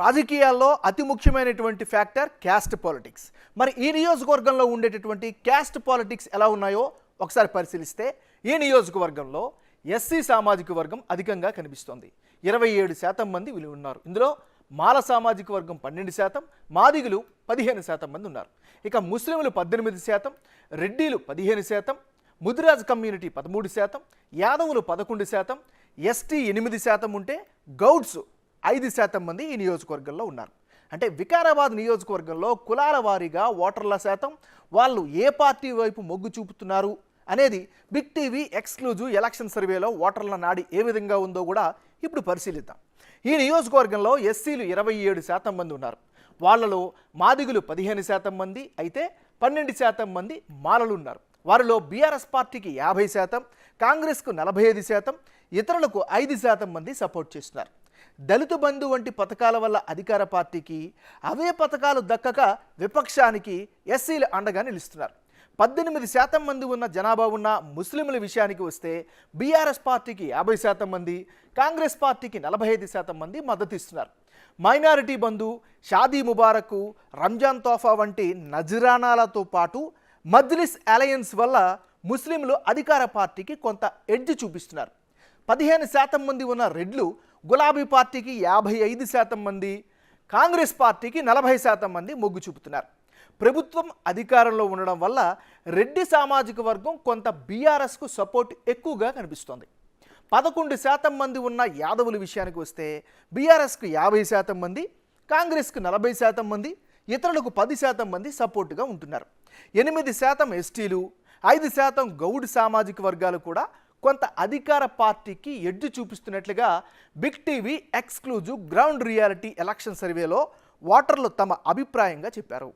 రాజకీయాల్లో అతి ముఖ్యమైనటువంటి ఫ్యాక్టర్ క్యాస్ట్ పాలిటిక్స్. మరి ఈ నియోజకవర్గంలో ఉండేటటువంటి క్యాస్ట్ పాలిటిక్స్ ఎలా ఉన్నాయో ఒకసారి పరిశీలిస్తే ఈ నియోజకవర్గంలో ఎస్సీ సామాజిక వర్గం అధికంగా కనిపిస్తోంది. ఇరవై ఏడు శాతం మంది వీళ్ళు ఉన్నారు. ఇందులో మాల సామాజిక వర్గం పన్నెండు శాతం మాదిగులు పదిహేను శాతం మంది ఉన్నారు. ఇక ముస్లింలు పద్దెనిమిది శాతం రెడ్డీలు పదిహేను శాతం ముదిరాజ్ కమ్యూనిటీ పదమూడు శాతం యాదవులు పదకొండు శాతం ఎస్టీ ఎనిమిది శాతం ఉంటే గౌడ్స్ ఐదు శాతం మంది ఈ నియోజకవర్గంలో ఉన్నారు. అంటే వికారాబాద్ నియోజకవర్గంలో కులాల వారీగా ఓటర్ల శాతం వాళ్ళు ఏ పార్టీ వైపు మొగ్గు చూపుతున్నారు అనేది బిగ్ టీవీ ఎక్స్క్లూజివ్ ఎలక్షన్ సర్వేలో ఓటర్ల నాడి ఏ విధంగా ఉందో కూడా ఇప్పుడు పరిశీలిద్దాం. ఈ నియోజకవర్గంలో ఎస్సీలు ఇరవై ఏడు శాతం మంది ఉన్నారు. వాళ్ళలో మాదిగులు పదిహేను శాతం మంది అయితే పన్నెండు శాతం మంది మాలలు ఉన్నారు. వారిలో బీఆర్ఎస్ పార్టీకి యాభై శాతం కాంగ్రెస్కు నలభై ఐదు శాతం ఇతరులకు ఐదు శాతం మంది సపోర్ట్ చేస్తున్నారు. దళిత బంధు వంటి పథకాల వల్ల అధికార పార్టీకి అవే పథకాలు దక్కక విపక్షానికి ఎస్సీలు అండగా నిలుస్తున్నారు. పద్దెనిమిది శాతం మంది ఉన్న జనాభా ఉన్న ముస్లింల విషయానికి వస్తే బీఆర్ఎస్ పార్టీకి యాభై శాతం మంది కాంగ్రెస్ పార్టీకి నలభై ఐదు శాతం మంది మద్దతు ఇస్తున్నారు. మైనారిటీ బంధు షాదీ ముబారక్ రంజాన్ తోఫా వంటి నజరానాలతో పాటు మజ్లిస్ అలయన్స్ వల్ల ముస్లింలు అధికార పార్టీకి కొంత ఎడ్జ్ చూపిస్తున్నారు. పదిహేను శాతం మంది ఉన్న రెడ్లు గులాబీ పార్టీకి యాభై ఐదు శాతం మంది కాంగ్రెస్ పార్టీకి నలభై శాతం మంది మొగ్గు చూపుతున్నారు. ప్రభుత్వం అధికారంలో ఉండడం వల్ల రెడ్డి సామాజిక వర్గం కొంత బీఆర్ఎస్కు సపోర్ట్ ఎక్కువగా కనిపిస్తోంది. పదకొండు శాతం మంది ఉన్న యాదవుల విషయానికి వస్తే బీఆర్ఎస్కు యాభై శాతం మంది కాంగ్రెస్కు నలభై శాతం మంది ఇతరులకు పది శాతం మంది సపోర్టుగా ఉంటున్నారు. ఎనిమిది శాతం ఎస్టీలు ఐదు శాతం గౌడ్ సామాజిక వర్గాలు కూడా కొంత అధికార పార్టీకి ఎడ్డు చూపిస్తున్నట్లుగా big TV exclusive ground reality election సర్వేలో ఓటర్లు తమ అభిప్రాయంగా చెప్పారు.